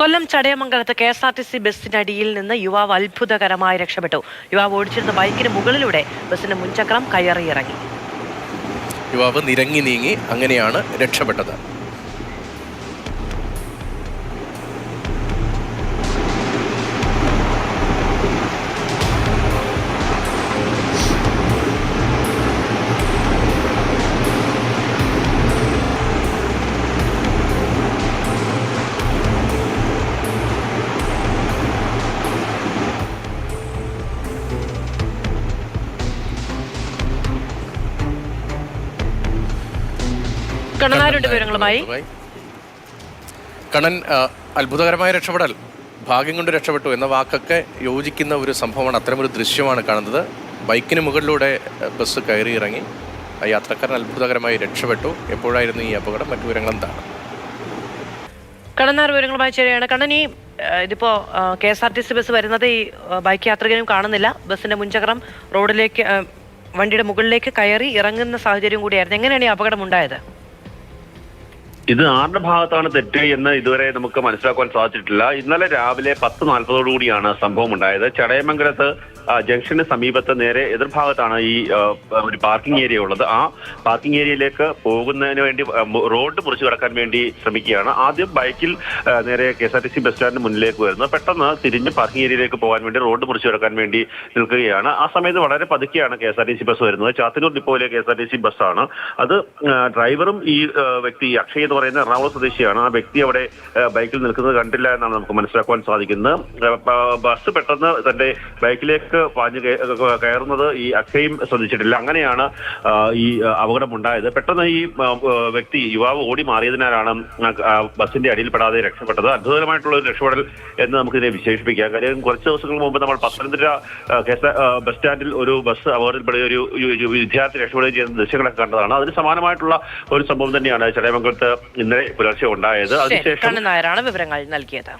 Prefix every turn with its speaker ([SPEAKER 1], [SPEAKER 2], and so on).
[SPEAKER 1] കൊല്ലം ചടയമംഗലത്ത് K S R T C ബസ്സിനടിയിൽ നിന്ന് യുവാവ് അത്ഭുതകരമായി രക്ഷപ്പെട്ടു. യുവാവ് ഓടിച്ചിരുന്ന ബൈക്കിന് മുകളിലൂടെ ബസ്സിന്റെ മുൻചക്രം കയറിയിറങ്ങി.
[SPEAKER 2] യുവാവ് നിരങ്ങി നീങ്ങി അങ്ങനെയാണ് രക്ഷപ്പെട്ടത്.
[SPEAKER 1] കണ്ണനാരുണ്ട് വിവരങ്ങളുമായി.
[SPEAKER 2] കണ്ണൻ ആ, അത്ഭുതകരമായ രക്ഷപ്പെടൽ. ഭാഗ്യം കൊണ്ട് രക്ഷപ്പെട്ടു എന്ന വാക്കൊക്കെ യോജിക്കുന്ന ഒരു സംഭവമാണ് അത്തരമൊരു ദൃശ്യമാണ് കാണുന്നത്. ബൈക്കിന് മുകളിലൂടെ ബസ് കയറി ഇറങ്ങി ആ യാത്രക്കാരൻ അത്ഭുതകരമായി രക്ഷപ്പെട്ടു. എപ്പോഴായിരുന്നു ഈ അപകടം? മറ്റു വിവരങ്ങൾ എന്താണ്?
[SPEAKER 1] കണ്ണനാർ വിവരങ്ങളുമായി ചേരുകയാണ്. കണ്ണൻ ഈ ഇതിപ്പോ K S R T C bus വരുന്നത് ഈ ബൈക്ക് യാത്രികനും കാണുന്നില്ല. ബസ്സിന്റെ മുൻചക്രം റോഡിലേക്ക് വണ്ടിയുടെ മുകളിലേക്ക് കയറി ഇറങ്ങുന്ന സാഹചര്യം കൂടിയായിരുന്നു. എങ്ങനെയാണ് ഈ അപകടം ഉണ്ടായത്?
[SPEAKER 3] ഇത് ആരുടെ ഭാഗത്താണ് തെറ്റ് എന്ന് ഇതുവരെ നമുക്ക് മനസ്സിലാക്കാൻ സാധിച്ചിട്ടില്ല. ഇന്നലെ രാവിലെ പത്ത് നാൽപ്പതോടു കൂടിയാണ് സംഭവം ഉണ്ടായത്. ചടയമംഗലത്ത് ജംഗ്ഷന് സമീപത്ത് നേരെ എതിർഭാഗത്താണ് ഈ ഒരു പാർക്കിംഗ് ഏരിയ ഉള്ളത്. ആ പാർക്കിംഗ് ഏരിയയിലേക്ക് പോകുന്നതിന് വേണ്ടി റോഡ് മുറിച്ച് കടക്കാൻ വേണ്ടി ശ്രമിക്കുകയാണ്. ആദ്യം ബൈക്കിൽ നേരെ K S R T C bus സ്റ്റാൻഡിന് മുന്നിലേക്ക് വരുന്നു. പെട്ടെന്ന് തിരിഞ്ഞ് പാർക്കിംഗ് ഏരിയയിലേക്ക് പോകാൻ വേണ്ടി റോഡ് മുറിച്ച് കടക്കാൻ വേണ്ടി നിൽക്കുകയാണ്. ആ സമയത്ത് വളരെ പതുക്കെയാണ് K S R T C bus വരുന്നത്. Chathannoor ഡിപ്പോയിലെ K S R T C ബസ്സാണ് അത് ഡ്രൈവറും ഈ വ്യക്തി അക്ഷയ് പറയുന്ന എറണാകുളം സ്വദേശിയാണ്. ആ വ്യക്തി അവിടെ ബൈക്കിൽ നിൽക്കുന്നത് കണ്ടില്ല എന്നാണ് നമുക്ക് മനസ്സിലാക്കുവാൻ സാധിക്കുന്നത്. ബസ് പെട്ടെന്ന് തന്റെ ബൈക്കിലേക്ക് പാഞ്ഞു കയറുന്നത് ഈ അക്ഷയും ശ്രദ്ധിച്ചിട്ടില്ല. അങ്ങനെയാണ് ഈ അപകടമുണ്ടായത്. പെട്ടെന്ന് ഈ വ്യക്തി യുവാവ് ഓടി മാറിയതിനാലാണ് ബസിന്റെ അടിയിൽ ബസിന്റെ അടിയിൽപ്പെടാതെ രക്ഷപ്പെട്ടത്. അത്ഭുതകരമായിട്ടുള്ള ഒരു രക്ഷപ്പെടൽ എന്ന് നമുക്കിതിനെ വിശേഷിപ്പിക്കാം. കാര്യം കുറച്ച് ദിവസങ്ങൾ മുമ്പ് നമ്മൾ പത്തനംതിട്ട ബസ് സ്റ്റാൻഡിൽ ഒരു ബസ് അപകടത്തിൽപ്പെടുക ഒരു വിദ്യാർത്ഥി രക്ഷപ്പെടുകയും ചെയ്യുന്ന ദൃശ്യങ്ങളൊക്കെ കണ്ടതാണ്. അതിന് സമാനമായിട്ടുള്ള ഒരു സംഭവം തന്നെയാണ് ചടയമംഗലത്ത് ഇന്നലെ പുലർച്ചെ ഉണ്ടായത്. അതിനുശേഷം
[SPEAKER 1] നായരാണ് വിവരങ്ങൾ നൽകിയത്.